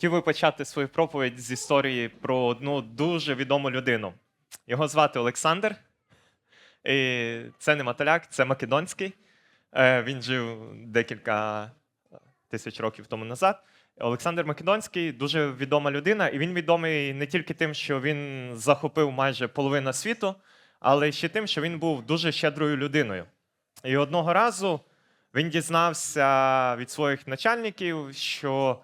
Хотів би почати свою проповідь з історії про одну дуже відому людину. Його звати Олександр. І це не Маталяк, це Македонський. Е, Він жив декілька тисяч років тому назад. Олександр Македонський дуже відома людина, і він відомий не тільки тим, що він захопив майже половину світу, але ще тим, що він був дуже щедрою людиною. І одного разу він дізнався від своїх начальників, що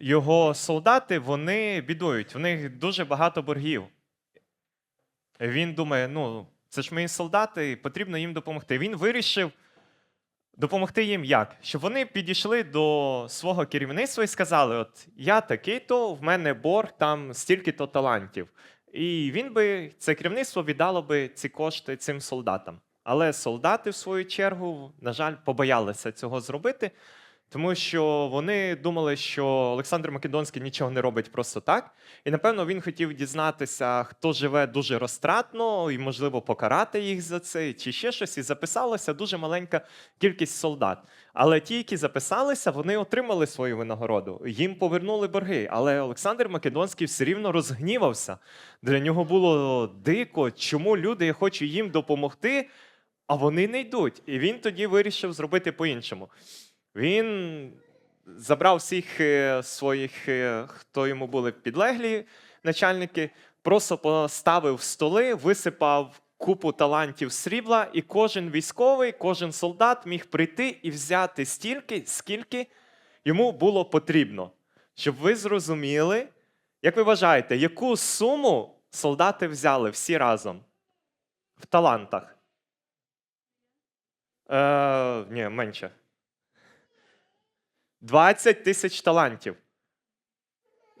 його солдати вони бідують, в них дуже багато боргів. Він думає: ну, це ж мої солдати, потрібно їм допомогти. Він вирішив допомогти їм як? Щоб вони підійшли до свого керівництва і сказали: От я такий-то, в мене борг там стільки-то талантів. І він би, це керівництво віддало би ці кошти цим солдатам. Але солдати, в свою чергу, на жаль, побоялися цього зробити, тому що вони думали, що Олександр Македонський нічого не робить просто так. І напевно він хотів дізнатися, хто живе дуже розтратно, і, можливо, покарати їх за це, чи ще щось. І записалася дуже маленька кількість солдат. Але ті, які записалися, вони отримали свою винагороду. Їм повернули борги. Але Олександр Македонський все рівно розгнівався. Для нього було дико, чому люди я хочу їм допомогти, а вони не йдуть. І він тоді вирішив зробити по-іншому. Він забрав всіх е, своїх, е, хто йому були підлеглі начальники, просто поставив столи, висипав купу талантів срібла, і кожен військовий, кожен солдат міг прийти і взяти стільки, скільки йому було потрібно. Щоб ви зрозуміли, як ви вважаєте, яку суму солдати взяли всі разом в талантах? Е, ні, менше. 20 тисяч талантів.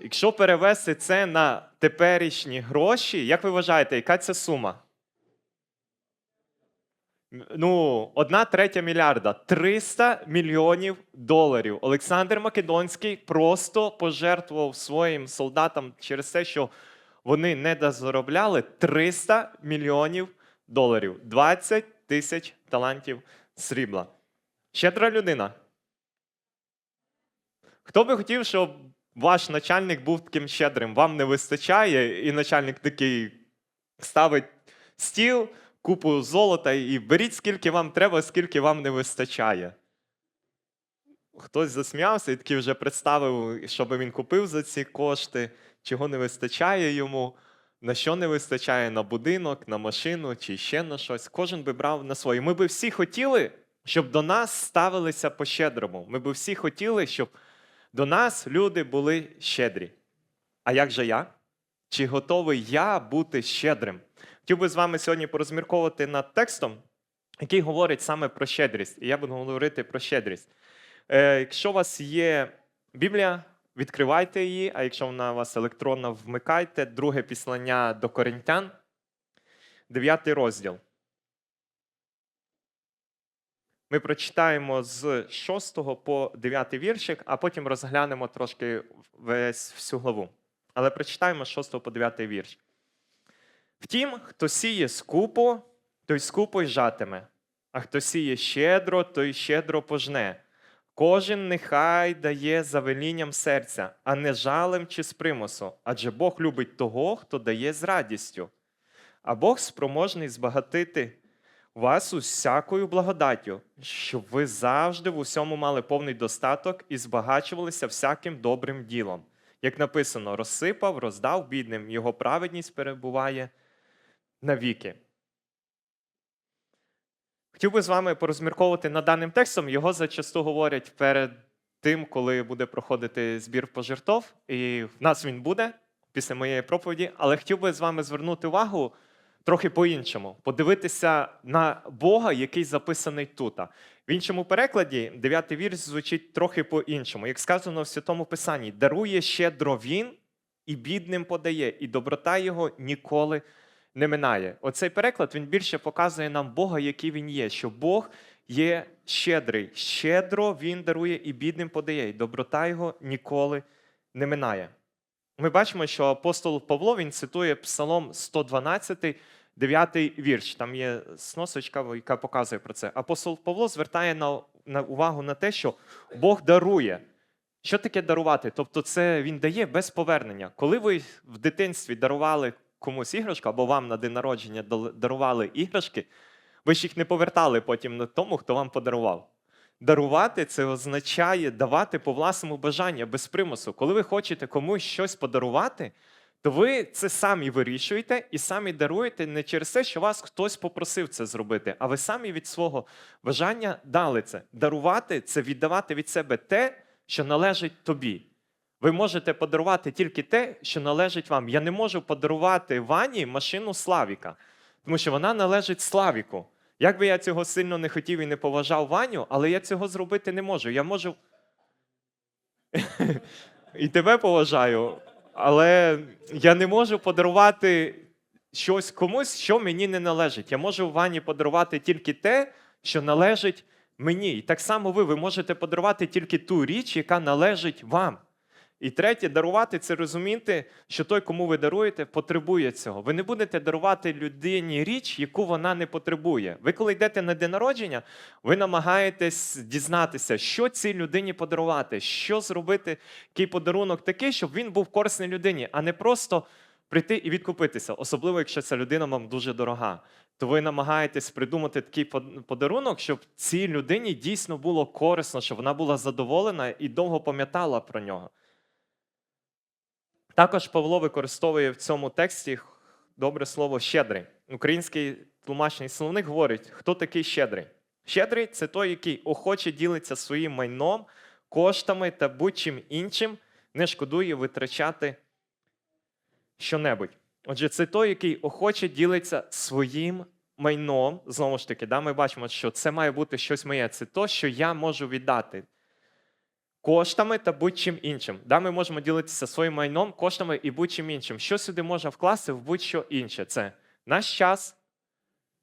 Якщо перевести це на теперішні гроші, як ви вважаєте, яка це сума? Ну, одна третя мільярда 300 мільйонів доларів. Олександр Македонський просто пожертвував своїм солдатам через те, що вони не дозаробляли 300 мільйонів доларів. 20 тисяч талантів срібла. Щедра людина. Хто би хотів, щоб ваш начальник був таким щедрим? Вам не вистачає, і начальник такий ставить стіл, купу золота і беріть, скільки вам треба, скільки вам не вистачає. Хтось засміявся і такий вже представив, що би він купив за ці кошти, чого не вистачає йому, на що не вистачає на будинок, на машину чи ще на щось. Кожен би брав на своє. Ми би всі хотіли, щоб до нас ставилися по-щедрому. Ми би всі хотіли, щоб до нас люди були щедрі. А як же я? Чи готовий я бути щедрим? Хотів би з вами сьогодні порозмірковувати над текстом, який говорить саме про щедрість. І я буду говорити про щедрість. Е, якщо у вас є Біблія, відкривайте її, а якщо вона у вас електронна, вмикайте друге післання до Коринтян, 9 розділ. Ми прочитаємо з 6 по 9 віршик, а потім розглянемо трошки весь всю главу. Але прочитаємо з 6 по 9 вірш. Втім, хто сіє скупо, той скупо й жатиме, а хто сіє щедро, той щедро пожне. Кожен нехай дає за велінням серця, а не жалем чи з примусу, адже Бог любить того, хто дає з радістю. А Бог спроможний збагатити вас усякою благодаттю, щоб ви завжди в усьому мали повний достаток і збагачувалися всяким добрим ділом. Як написано, розсипав, роздав бідним, його праведність перебуває навіки. Хотів би з вами порозмірковувати над даним текстом. Його зачасту говорять перед тим, коли буде проходити збір пожертв. І в нас він буде після моєї проповіді. Але хотів би з вами звернути увагу трохи по-іншому, подивитися на Бога, який записаний тут. В іншому перекладі, 9 вірш звучить трохи по-іншому. Як сказано в Святому Писанні, дарує щедро він і бідним подає, і доброта його ніколи не минає. Оцей переклад він більше показує нам Бога, який він є, що Бог є щедрий. Щедро він дарує і бідним подає, і доброта його ніколи не минає. Ми бачимо, що апостол Павло він цитує Псалом 112, 9 вірш. Там є сносочка, яка показує про це. Апостол Павло звертає на, на увагу на те, що Бог дарує Що таке дарувати? Тобто, це він дає без повернення. Коли ви в дитинстві дарували комусь іграшку, або вам на день народження дарували іграшки, ви ж їх не повертали потім на тому, хто вам подарував. Дарувати це означає давати по власному бажанню, без примусу. Коли ви хочете комусь щось подарувати, то ви це самі вирішуєте і самі даруєте не через те, що вас хтось попросив це зробити, а ви самі від свого бажання дали це. Дарувати це віддавати від себе те, що належить тобі. Ви можете подарувати тільки те, що належить вам. Я не можу подарувати Вані машину Славіка, тому що вона належить Славіку. Як би я цього сильно не хотів і не поважав Ваню, але я цього зробити не можу. Я можу. І тебе поважаю, але я не можу подарувати щось комусь, що мені не належить. Я можу Вані подарувати тільки те, що належить мені. І так само ви, ви можете подарувати тільки ту річ, яка належить вам. І третє, дарувати це розуміти, що той, кому ви даруєте, потребує цього. Ви не будете дарувати людині річ, яку вона не потребує. Ви, коли йдете на день народження, ви намагаєтесь дізнатися, що цій людині подарувати, що зробити, який подарунок такий, щоб він був корисний людині, а не просто прийти і відкупитися, особливо якщо ця людина вам дуже дорога. То ви намагаєтесь придумати такий под- подарунок, щоб цій людині дійсно було корисно, щоб вона була задоволена і довго пам'ятала про нього. Також Павло використовує в цьому тексті добре слово щедрий. Український тлумачний словник говорить, хто такий щедрий. Щедрий це той, який охоче ділиться своїм майном, коштами та будь-чим іншим, не шкодує витрачати щонебудь. Отже, це той, який охоче ділиться своїм майном. Знову ж таки, да, ми бачимо, що це має бути щось моє. Це то, що я можу віддати коштами та будь-чим іншим. Да, ми можемо ділитися своїм майном, коштами і будь-чим іншим. Що сюди можна вкласти в будь-що інше? Це наш час,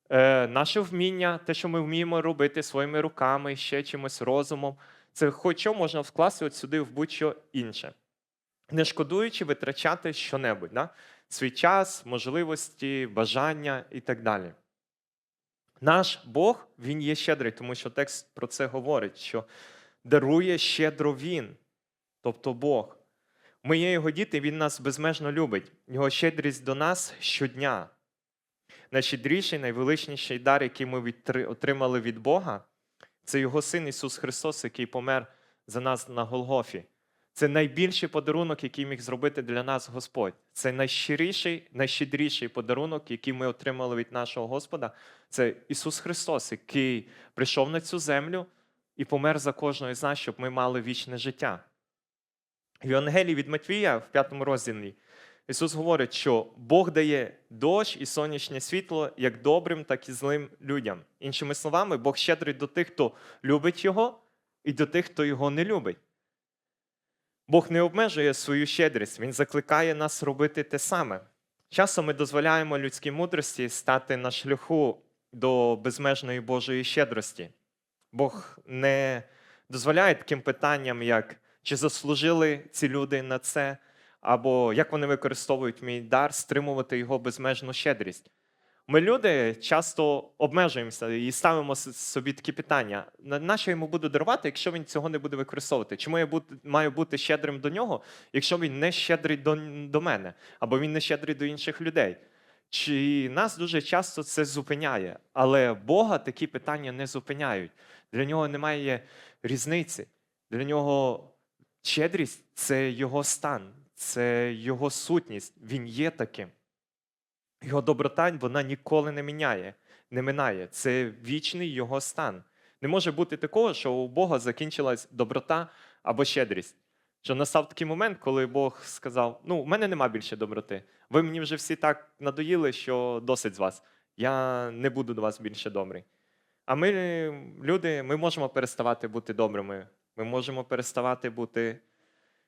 е, наше вміння, те, що ми вміємо робити своїми руками, ще чимось розумом. Це хоч що можна вкласти от сюди в будь-що інше. Не шкодуючи витрачати щонебудь, да? свій час, можливості, бажання і так далі. Наш Бог, Він є щедрий, тому що текст про це говорить, що дарує щедро Він, тобто Бог. Ми є Його діти, Він нас безмежно любить. Його щедрість до нас щодня. Найщедріший, найвеличніший дар, який ми отримали від Бога, це Його Син Ісус Христос, який помер за нас на Голгофі. Це найбільший подарунок, який міг зробити для нас Господь. Це найщиріший, найщедріший подарунок, який ми отримали від нашого Господа. Це Ісус Христос, який прийшов на цю землю і помер за кожного з нас, щоб ми мали вічне життя. В Євангелії від Матвія, в п'ятому розділі, Ісус говорить, що Бог дає дощ і сонячне світло як добрим, так і злим людям. Іншими словами, Бог щедрий до тих, хто любить Його, і до тих, хто його не любить. Бог не обмежує свою щедрість, Він закликає нас робити те саме. Часом ми дозволяємо людській мудрості стати на шляху до безмежної Божої щедрості. Бог не дозволяє таким питанням, як чи заслужили ці люди на це, або як вони використовують мій дар, стримувати його безмежну щедрість. Ми, люди, часто обмежуємося і ставимо собі такі питання: на на йому буду дарувати, якщо він цього не буде використовувати? Чому я маю бути щедрим до нього, якщо він не щедрий до мене, або він не щедрий до інших людей? Чи нас дуже часто це зупиняє, але Бога такі питання не зупиняють. Для нього немає різниці. Для нього щедрість це його стан, це його сутність. Він є таким. Його доброта вона ніколи не міняє, не минає. Це вічний його стан. Не може бути такого, що у Бога закінчилась доброта або щедрість. Що настав такий момент, коли Бог сказав: Ну, в мене нема більше доброти. Ви мені вже всі так надоїли, що досить з вас. Я не буду до вас більше добрий. А ми, люди, ми можемо переставати бути добрими. Ми можемо переставати бути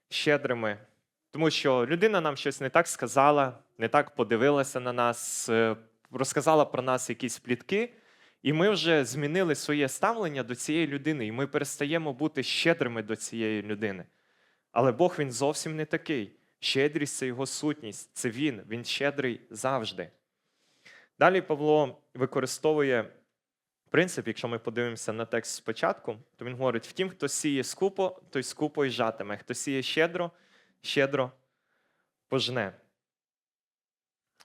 щедрими. Тому що людина нам щось не так сказала, не так подивилася на нас, е, розказала про нас якісь плітки, і ми вже змінили своє ставлення до цієї людини, і ми перестаємо бути щедрими до цієї людини. Але Бог він зовсім не такий. Щедрість це його сутність, це він, він щедрий завжди. Далі Павло використовує принцип, якщо ми подивимося на текст спочатку, то він говорить: втім, хто сіє скупо, той скупо й жатиме. Хто сіє щедро, щедро пожне.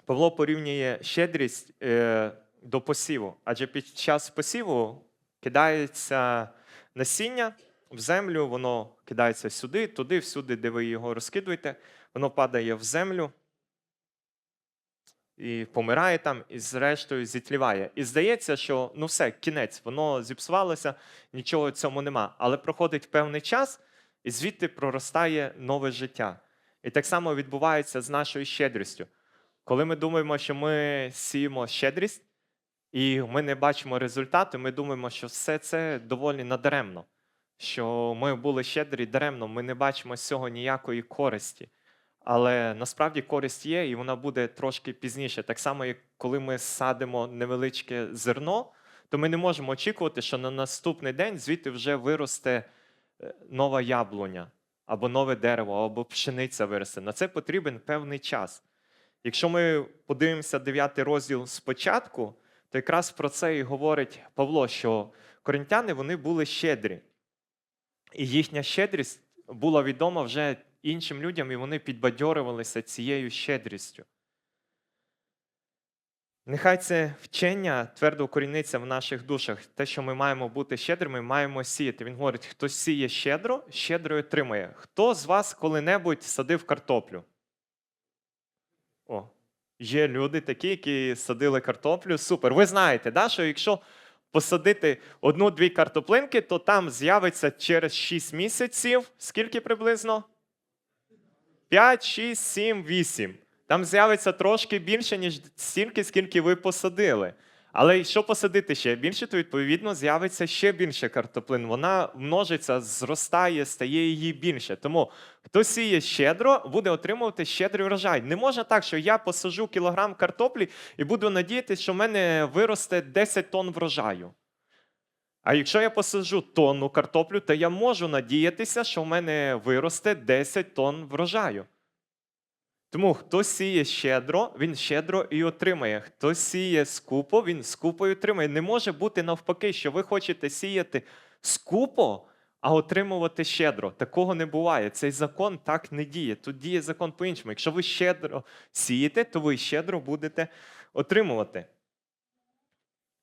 Павло порівнює щедрість е, до посіву, адже під час посіву кидається насіння в землю, воно кидається сюди, туди, всюди, де ви його розкидуєте, воно падає в землю і помирає там, і зрештою зітліває. І здається, що ну все, кінець, воно зіпсувалося, нічого цьому нема. Але проходить певний час, і звідти проростає нове життя. І так само відбувається з нашою щедрістю. Коли ми думаємо, що ми сіємо щедрість, і ми не бачимо результату, ми думаємо, що все це доволі надаремно, що ми були щедрі даремно, ми не бачимо з цього ніякої користі. Але насправді користь є, і вона буде трошки пізніше. Так само, як коли ми садимо невеличке зерно, то ми не можемо очікувати, що на наступний день звідти вже виросте е, нова яблуня, або нове дерево, або пшениця виросте. На це потрібен певний час. Якщо ми подивимося 9 розділ спочатку, то якраз про це і говорить Павло, що коринтяни вони були щедрі. І їхня щедрість була відома вже іншим людям, і вони підбадьорювалися цією щедрістю. Нехай це вчення твердо укоріниться в наших душах. Те, що ми маємо бути щедрими, маємо сіяти. Він говорить: хто сіє щедро, щедро й отримає. Хто з вас коли-небудь садив картоплю? О, є люди такі, які садили картоплю. Супер. Ви знаєте, да, що якщо посадити одну-дві картоплинки, то там з'явиться через 6 місяців. Скільки приблизно? 5, 6, 7, 8. Там з'явиться трошки більше, ніж стільки, скільки ви посадили. Але якщо посадити ще більше, то відповідно з'явиться ще більше картоплин. Вона множиться, зростає, стає її більше. Тому хто сіє щедро, буде отримувати щедрий врожай. Не можна так, що я посажу кілограм картоплі і буду надіятися, що в мене виросте 10 тонн врожаю. А якщо я посаджу тонну картоплю, то я можу надіятися, що в мене виросте 10 тонн врожаю. Тому хто сіє щедро, він щедро і отримає. Хто сіє скупо, він скупо і отримає. Не може бути навпаки, що ви хочете сіяти скупо, а отримувати щедро. Такого не буває. Цей закон так не діє. Тут діє закон по-іншому. Якщо ви щедро сієте, то ви щедро будете отримувати.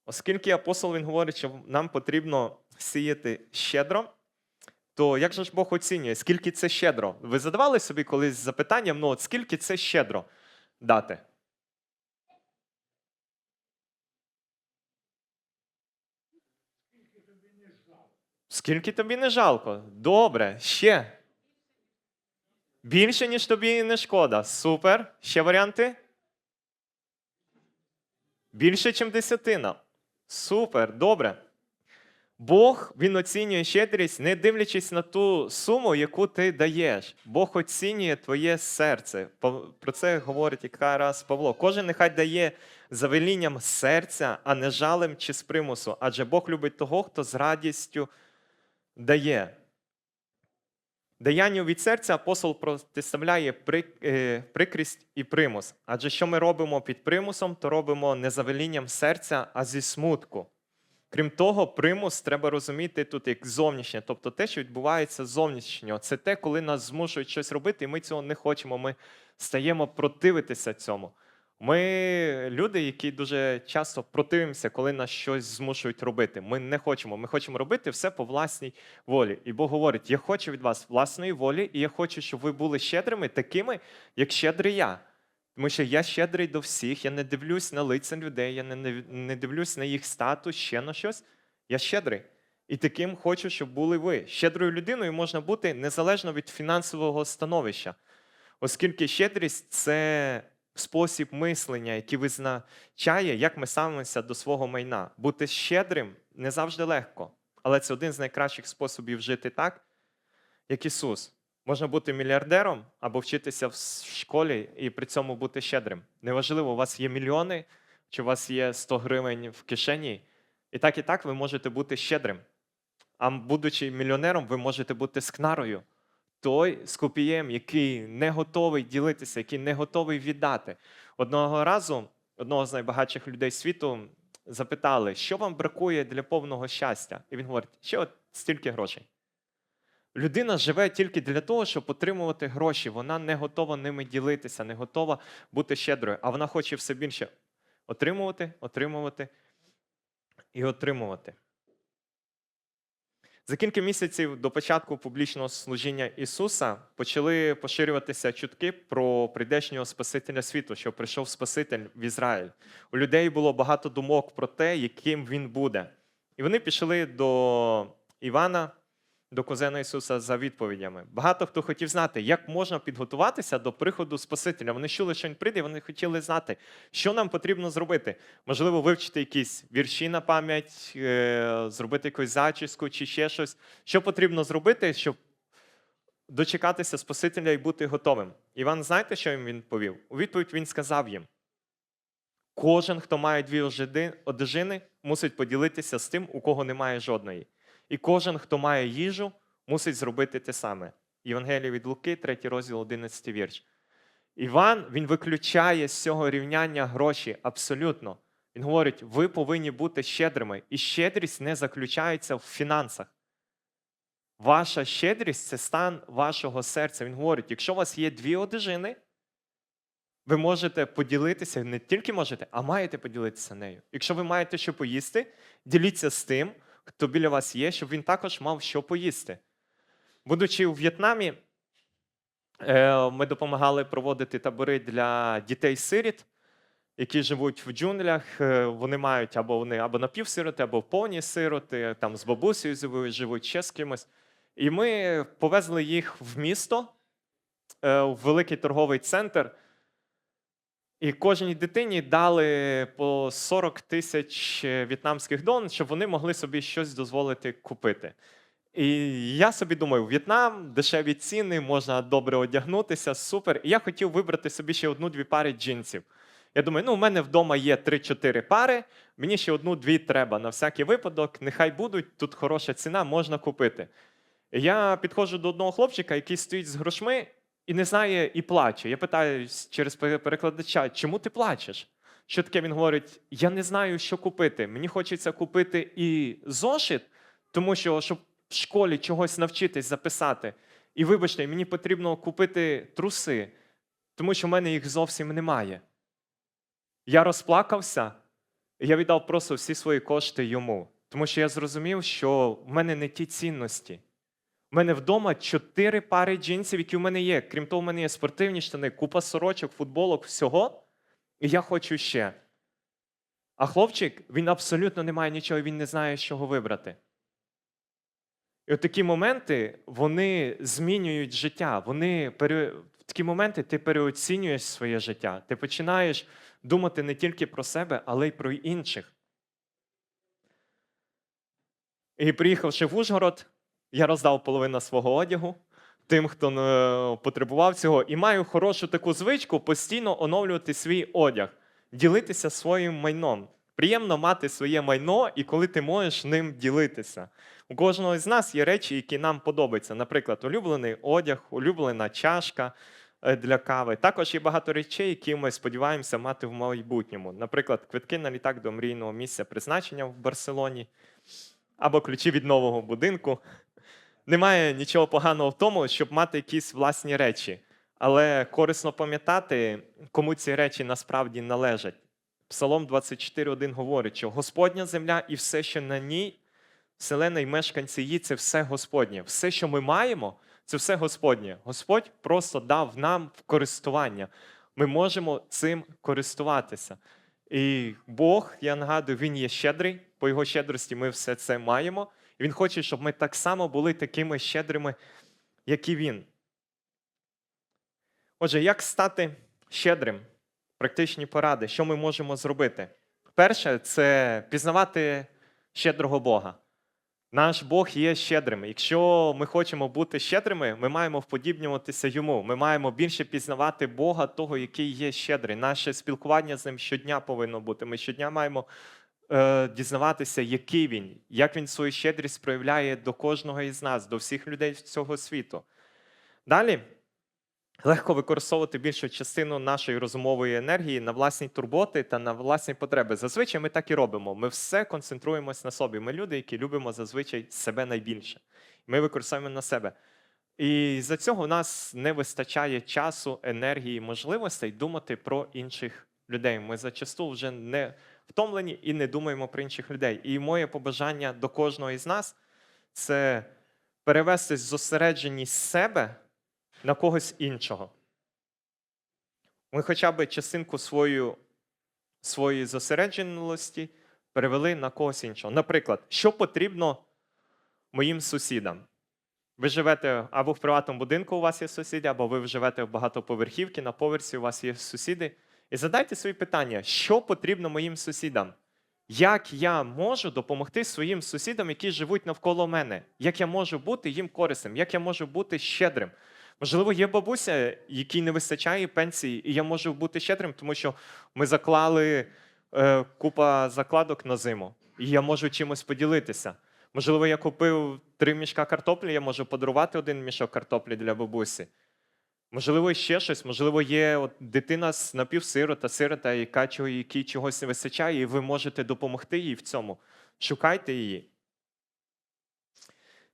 Оскільки апостол він говорить, що нам потрібно сіяти щедро, то як же ж Бог оцінює, скільки це щедро? Ви задавали собі колись запитанням, ну от скільки це щедро дати? Скільки тобі не жалко? Добре, ще. Більше, ніж тобі не шкода. Супер. Ще варіанти? Більше, ніж десятина. Супер, добре. Бог він оцінює щедрість, не дивлячись на ту суму, яку ти даєш. Бог оцінює твоє серце. Про це говорить якраз Павло. Кожен нехай дає за велінням серця, а не жалем чи з примусу. Адже Бог любить того, хто з радістю дає. Даянню від серця апостол протиставляє е, прикрість і примус. Адже що ми робимо під примусом, то робимо не за велінням серця, а зі смутку. Крім того, примус треба розуміти тут як зовнішнє, тобто те, що відбувається зовнішнього. Це те, коли нас змушують щось робити, і ми цього не хочемо. Ми стаємо противитися цьому. Ми люди, які дуже часто противимося, коли нас щось змушують робити. Ми не хочемо. Ми хочемо робити все по власній волі. І Бог говорить: я хочу від вас власної волі, і я хочу, щоб ви були щедрими, такими, як щедрий я. Тому що я щедрий до всіх, я не дивлюсь на лиця людей, я не, не, дивлюсь на їх статус, ще на щось. Я щедрий. І таким хочу, щоб були ви. Щедрою людиною можна бути незалежно від фінансового становища, оскільки щедрість це спосіб мислення, який визначає, як ми ставимося до свого майна. Бути щедрим не завжди легко, але це один з найкращих способів жити так, як Ісус. Можна бути мільярдером або вчитися в школі і при цьому бути щедрим. Неважливо, у вас є мільйони, чи у вас є 100 гривень в кишені. І так, і так ви можете бути щедрим. А будучи мільйонером, ви можете бути скнарою. Той скупієм, який не готовий ділитися, який не готовий віддати. Одного разу одного з найбагатших людей світу запитали, що вам бракує для повного щастя? І він говорить, ще от стільки грошей. Людина живе тільки для того, щоб отримувати гроші. Вона не готова ними ділитися, не готова бути щедрою, а вона хоче все більше отримувати, отримувати і отримувати. За кілька місяців до початку публічного служіння Ісуса почали поширюватися чутки про прийдешнього Спасителя світу, що прийшов Спаситель в Ізраїль. У людей було багато думок про те, яким він буде. І вони пішли до Івана, до кузена Ісуса за відповідями. Багато хто хотів знати, як можна підготуватися до приходу Спасителя. Вони чули, що він прийде, вони хотіли знати, що нам потрібно зробити. Можливо, вивчити якісь вірші на пам'ять, е, зробити якусь зачіску чи ще щось. Що потрібно зробити, щоб дочекатися Спасителя і бути готовим? Іван, знаєте, що їм він повів? У відповідь він сказав їм: кожен, хто має дві одежини, мусить поділитися з тим, у кого немає жодної. І кожен, хто має їжу, мусить зробити те саме. Євангелія від Луки, 3 розділ, 11 вірш. Іван він виключає з цього рівняння гроші абсолютно. Він говорить: ви повинні бути щедрими, і щедрість не заключається в фінансах. Ваша щедрість це стан вашого серця. Він говорить: якщо у вас є дві одежини, ви можете поділитися, не тільки можете, а маєте поділитися нею. Якщо ви маєте що поїсти, діліться з тим, хто біля вас є, щоб він також мав що поїсти. Будучи у В'єтнамі, е, ми допомагали проводити табори для дітей-сиріт, які живуть в джунглях. Е, Вони мають або вони або напівсироти, або повні сироти, там з бабусею живуть, ще з кимось. І ми повезли їх в місто, е, в великий торговий центр. І кожній дитині дали по 40 тисяч е, в'єтнамських дон, щоб вони могли собі щось дозволити купити. І я собі думаю, В'єтнам, дешеві ціни, можна добре одягнутися, супер. І я хотів вибрати собі ще одну-дві пари джинсів. Я думаю, ну, у мене вдома є 3-4 пари, мені ще одну-дві треба на всякий випадок, нехай будуть, тут хороша ціна, можна купити. Я підходжу до одного хлопчика, який стоїть з грошми і не знає, і плаче. Я питаю через перекладача, чому ти плачеш? Що таке він говорить: я не знаю, що купити. Мені хочеться купити і зошит, тому що щоб в школі чогось навчитись записати. І вибачте, мені потрібно купити труси, тому що в мене їх зовсім немає. Я розплакався, і я віддав просто всі свої кошти йому, тому що я зрозумів, що в мене не ті цінності. У мене вдома чотири пари джинсів, які в мене є. Крім того, в мене є спортивні штани, купа сорочок, футболок, всього. І я хочу ще. А хлопчик, він абсолютно не має нічого, він не знає, з чого вибрати. І от такі моменти вони змінюють життя. Вони пере... В такі моменти ти переоцінюєш своє життя. Ти починаєш думати не тільки про себе, але й про інших. І приїхавши в Ужгород, я роздав половину свого одягу тим, хто е, потребував цього, і маю хорошу таку звичку постійно оновлювати свій одяг, ділитися своїм майном. Приємно мати своє майно, і коли ти можеш ним ділитися. У кожного з нас є речі, які нам подобаються. Наприклад, улюблений одяг, улюблена чашка е, для кави. Також є багато речей, які ми сподіваємося мати в майбутньому. Наприклад, квитки на літак до мрійного місця призначення в Барселоні або ключі від нового будинку. Немає нічого поганого в тому, щоб мати якісь власні речі, але корисно пам'ятати, кому ці речі насправді належать. Псалом 24.1 говорить, що Господня земля і все, що на ній, вселена і мешканці її, це все Господнє. Все, що ми маємо, це все Господнє. Господь просто дав нам в користування. Ми можемо цим користуватися. І Бог, я нагадую, Він є щедрий, по його щедрості ми все це маємо. І Він хоче, щоб ми так само були такими щедрими, як і він. Отже, як стати щедрим? Практичні поради, що ми можемо зробити? Перше, це пізнавати щедрого Бога. Наш Бог є щедрим. Якщо ми хочемо бути щедрими, ми маємо вподібнюватися йому. Ми маємо більше пізнавати Бога, того, який є щедрий. Наше спілкування з ним щодня повинно бути. Ми щодня маємо е, дізнаватися, який він, як він свою щедрість проявляє до кожного із нас, до всіх людей цього світу. Далі легко використовувати більшу частину нашої розумової енергії на власні турботи та на власні потреби. Зазвичай ми так і робимо. Ми все концентруємось на собі. Ми люди, які любимо зазвичай себе найбільше. Ми використовуємо на себе. І за цього у нас не вистачає часу, енергії, можливостей думати про інших людей. Ми зачасту вже не втомлені і не думаємо про інших людей. І моє побажання до кожного із нас це перевести зосередженість себе на когось іншого. Ми хоча б частинку свою, своєї зосередженості перевели на когось іншого. Наприклад, що потрібно моїм сусідам? Ви живете або в приватному будинку, у вас є сусіди, або ви живете в багатоповерхівці, на поверсі у вас є сусіди. І задайте собі питання, що потрібно моїм сусідам? Як я можу допомогти своїм сусідам, які живуть навколо мене? Як я можу бути їм корисним? Як я можу бути щедрим? Можливо, є бабуся, якій не вистачає пенсії, і я можу бути щедрим, тому що ми заклали е, купа закладок на зиму, і я можу чимось поділитися. Можливо, я купив три мішка картоплі, я можу подарувати один мішок картоплі для бабусі. Можливо, ще щось, можливо, є от дитина з напівсирота, сирота, яка якій чогось не вистачає, і ви можете допомогти їй в цьому. Шукайте її.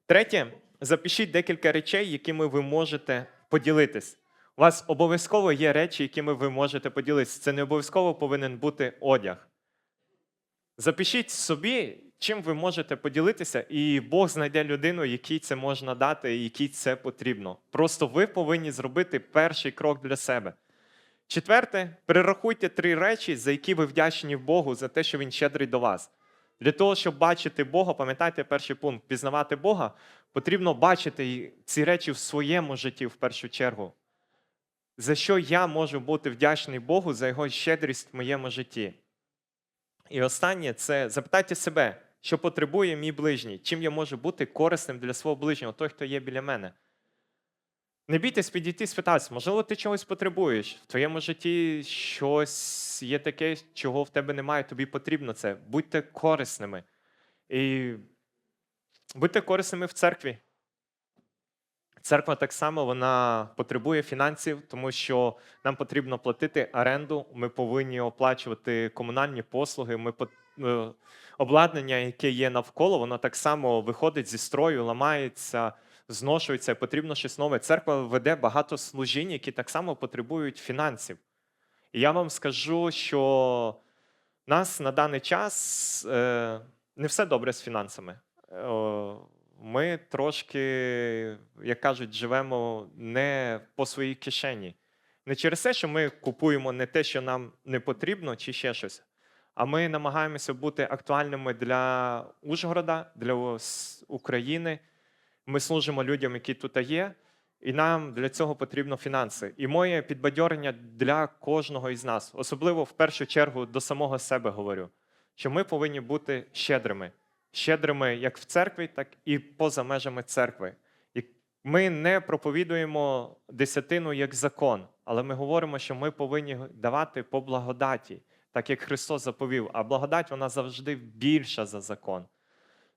Третє, запишіть декілька речей, якими ви можете поділитись. У вас обов'язково є речі, якими ви можете поділитися. Це не обов'язково повинен бути одяг. Запишіть собі, чим ви можете поділитися, і Бог знайде людину, якій це можна дати, і якій це потрібно. Просто ви повинні зробити перший крок для себе. Четверте, перерахуйте три речі, за які ви вдячні Богу за те, що Він щедрий до вас. Для того, щоб бачити Бога, пам'ятайте перший пункт, пізнавати Бога, потрібно бачити ці речі в своєму житті в першу чергу. За що я можу бути вдячний Богу за його щедрість в моєму житті? І останнє це запитайте себе, що потребує мій ближній, чим я можу бути корисним для свого ближнього, той, хто є біля мене. Не бійтесь підійти і спитатися, можливо, ти чогось потребуєш. В твоєму житті щось є таке, чого в тебе немає, тобі потрібно це. Будьте корисними. І будьте корисними в церкві. Церква так само вона потребує фінансів, тому що нам потрібно платити оренду, ми повинні оплачувати комунальні послуги. Ми обладнання, яке є навколо, воно так само виходить зі строю, ламається, зношується, потрібно щось нове. Церква веде багато служінь, які так само потребують фінансів. І я вам скажу, що нас на даний час е, не все добре з фінансами. Е, Ми трошки, як кажуть, живемо не по своїй кишені. Не через те, що ми купуємо не те, що нам не потрібно, чи ще щось. А ми намагаємося бути актуальними для Ужгорода, для України. Ми служимо людям, які тут є, і нам для цього потрібно фінанси. І моє підбадьорення для кожного із нас, особливо в першу чергу до самого себе говорю, що ми повинні бути щедрими. Щедрими як в церкві, так і поза межами церкви. І ми не проповідуємо десятину як закон, але ми говоримо, що ми повинні давати по благодаті, так як Христос заповів. А благодать вона завжди більша за закон.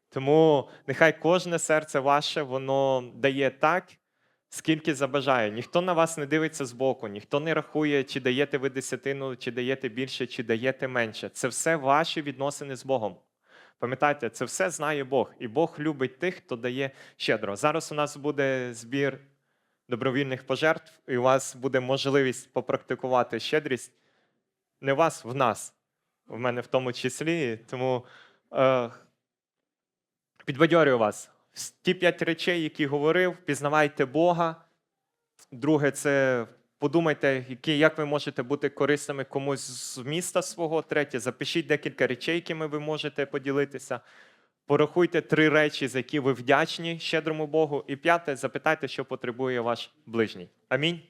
Тому нехай кожне серце ваше воно дає так, скільки забажає. Ніхто на вас не дивиться збоку, ніхто не рахує, чи даєте ви десятину, чи даєте більше, чи даєте менше. Це все ваші відносини з Богом. Пам'ятайте, це все знає Бог, і Бог любить тих, хто дає щедро. Зараз у нас буде збір добровільних пожертв, і у вас буде можливість попрактикувати щедрість. Не вас, в нас, в мене в тому числі. Тому е, підбадьорюю вас. Ті п'ять речей, які говорив, пізнавайте Бога. Друге, це подумайте, які, як ви можете бути корисними комусь з міста свого. Третє, запишіть декілька речей, якими ви можете поділитися. Порахуйте три речі, за які ви вдячні щедрому Богу. І п'яте, запитайте, що потребує ваш ближній. Амінь.